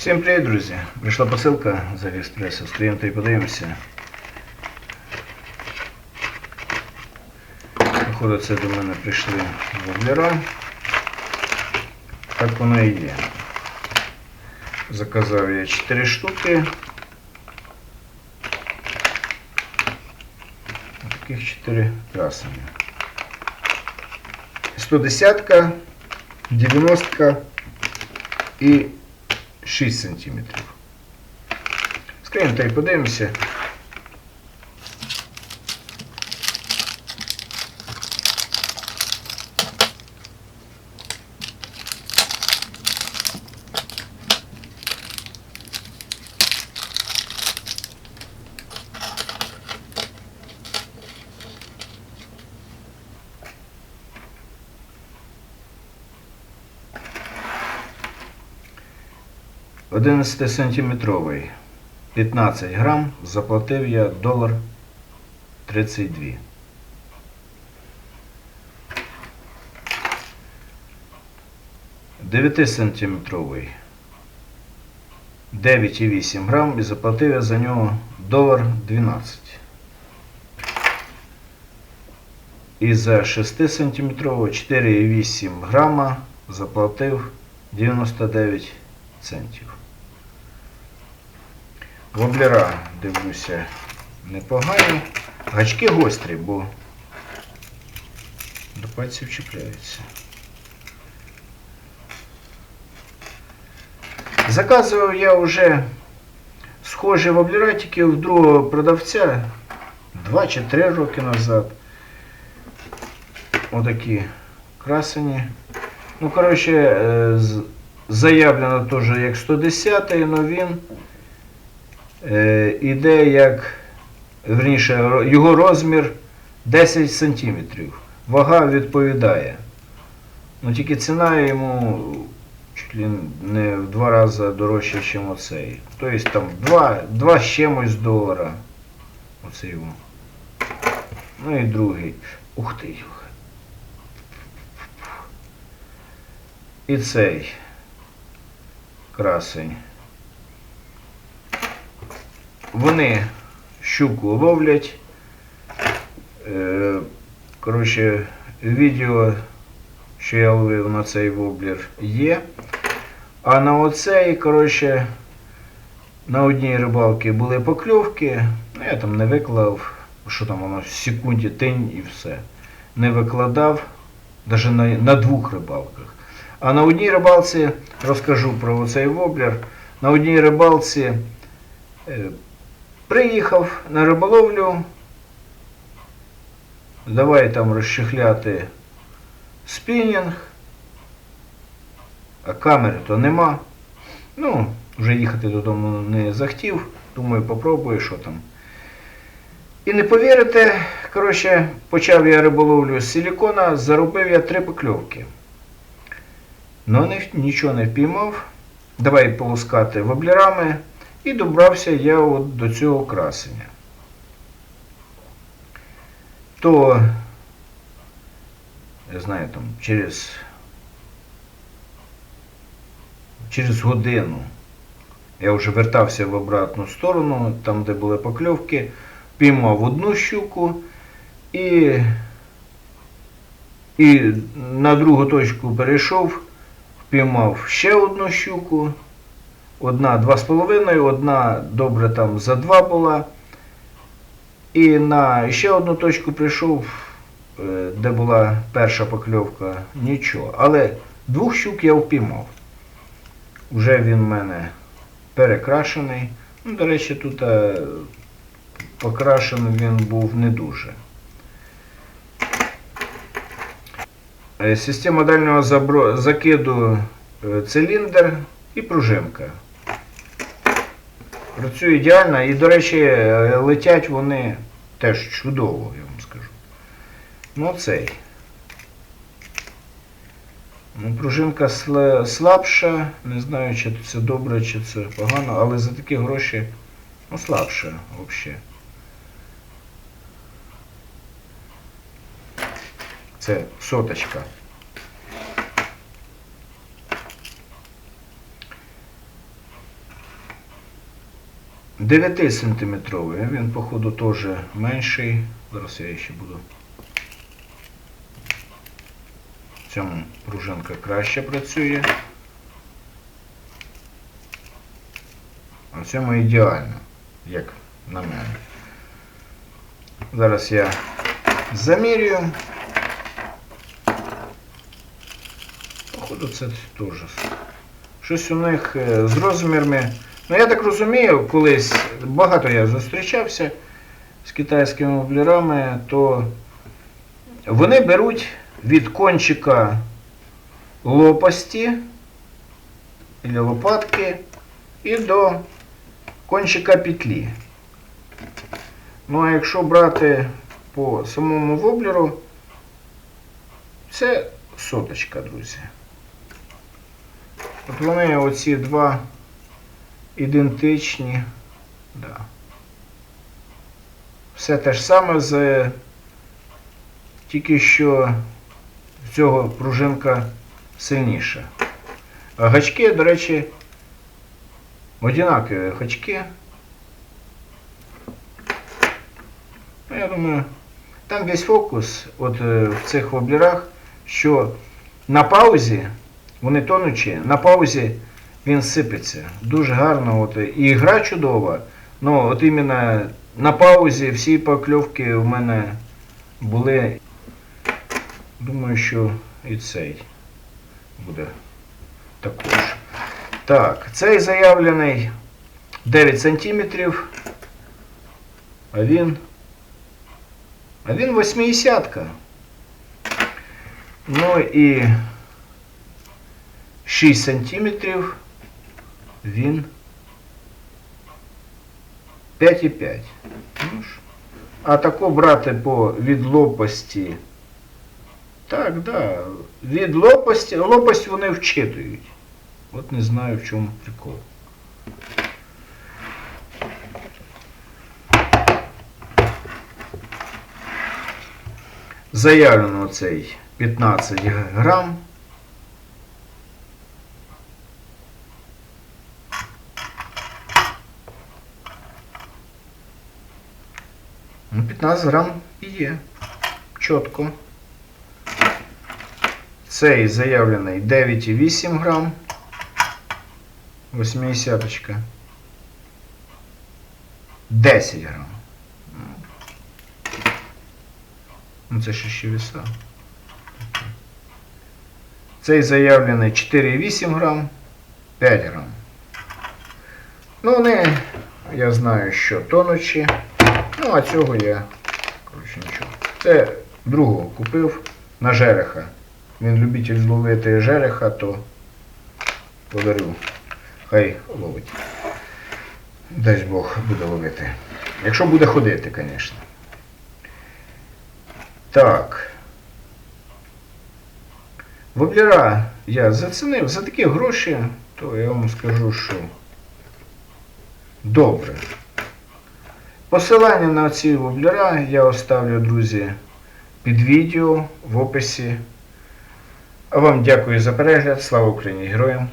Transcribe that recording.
Всім привіт, друзі! Прийшла посилка з Аліекспресу. Стоїмо та й подивимося. Походу це до мене прийшли воблера. Так воно і є. Заказав я 4 штуки. Таких 4 красені. 110, 90 і 6 см. Скриємо та й подивимося. Одинадцятисантиметровий 15 грам, заплатив я долар 32. Дев'ятисантиметровий 9,8 грам і заплатив я за нього долар 12. І за 6 сантиметрового 4,8 грама заплатив 99 центів. Воблера, дивлюся, непогані. Гачки гострі, бо до пальців чіпляються. Заказував я вже схожі воблера тільки в другого продавця 2 чи 3 роки назад. Отакі красені. Ну, коротше, е, заявлено теж як 110, але він іде як, верніше, його розмір 10 сантиметрів. Вага відповідає. Ну тільки ціна йому чуть не в два рази дорожча, ніж оцей. Тобто там 2, 2 з чимось долара. Оцей його. Ну і другий. Ух ти. І цей красень. Вони щуку ловлять. Е, Коротше, відео, що я ловив на цей воблер, є. А на оцей, коротше, на одній рибалці були покльовки. Ну, я там не виклав, що там воно в секунді тинь і все. Не викладав, навіть на, на двох рибалках. А на одній рибалці, розкажу про цей воблер, на одній рибалці е, приїхав на риболовлю, давай там розчехляти спінінг, а камери то нема. Ну, вже їхати додому не захотів, думаю, попробую, що там. І не повірите, коротше, почав я риболовлю з силікона, заробив я три покльовки. Ну, нічого не впіймав. Давай полоскати воблерами. І добрався я от до цього красення. То, я знаю, там, через, через годину я вже вертався в обратну сторону, там, де були покльовки, піймав одну щуку і, і на другу точку перейшов, впіймав ще одну щуку. Одна 2,5, одна добре там за 2 була. І на ще одну точку прийшов, е, де була перша покльовка, нічого. Але двох щук я впіймав. Уже він в мене перекрашений. Ну, до речі, тут е, покрашений він був не дуже. Е, Система дальнього забро- закиду циліндр і пружинка. Працює ідеально і, до речі, е, летять вони теж чудово, я вам скажу. Ну цей. Ну, пружинка слабша, не знаю, чи це добре, чи це погано, але за такі гроші ну, слабша взагалі. Це соточка. 9 сантиметровий. Він, походу, теж менший. Зараз я ще буду. В цьому пружинка краще працює. А в цьому ідеально, як на мене. Зараз я замірюю. Походу це теж. Щось у них е, з розмірами. Ну я так розумію, колись багато я зустрічався з китайськими меблярами, то вони беруть від кончика лопасті або лопатки і до кончика петлі. Ну а якщо брати по самому воблеру, це соточка, друзі. От вони оці два ідентичні. Да. Все те ж саме з тільки що в цього пружинка сильніша. Гачки, до речі, одинакові гачки. Ну, я думаю, там весь фокус от е, в цих воблерах, що на паузі, вони тонучі, на паузі він сипеться. Дуже гарно. От, і гра чудова. Ну, от іменно на паузі всі покльовки в мене були. Думаю, що і цей буде також. Так, цей заявлений 9 сантиметрів, а він. А він 80 Ну і 6 сантиметрів він 5,5. Ну. А тако брати по від лопасті. Так, да. Від лопасті. Лопасть вони вчитують. От не знаю в чому прикол. Заявлено цей 15 грам. Ну, 15 грам і є. Чітко. Цей заявлений 9,8 грам. 80 -очка. 10 грам. Ну це ще ще веса. Цей заявлений 4,8 грам, 5 грам. Ну, вони, я знаю, що тонучі. Ну, а цього я, коротше, нічого. Це другого купив на жереха. Він любитель зловити жереха, то подарю. Хай ловить. Дасть Бог буде ловити. Якщо буде ходити, звісно. Так. Воблера я зацінив за такі гроші, то я вам скажу, що добре. Посилання на ці воблера я оставлю, друзі, під відео в описі. А вам дякую за перегляд. Слава Україні! Героям!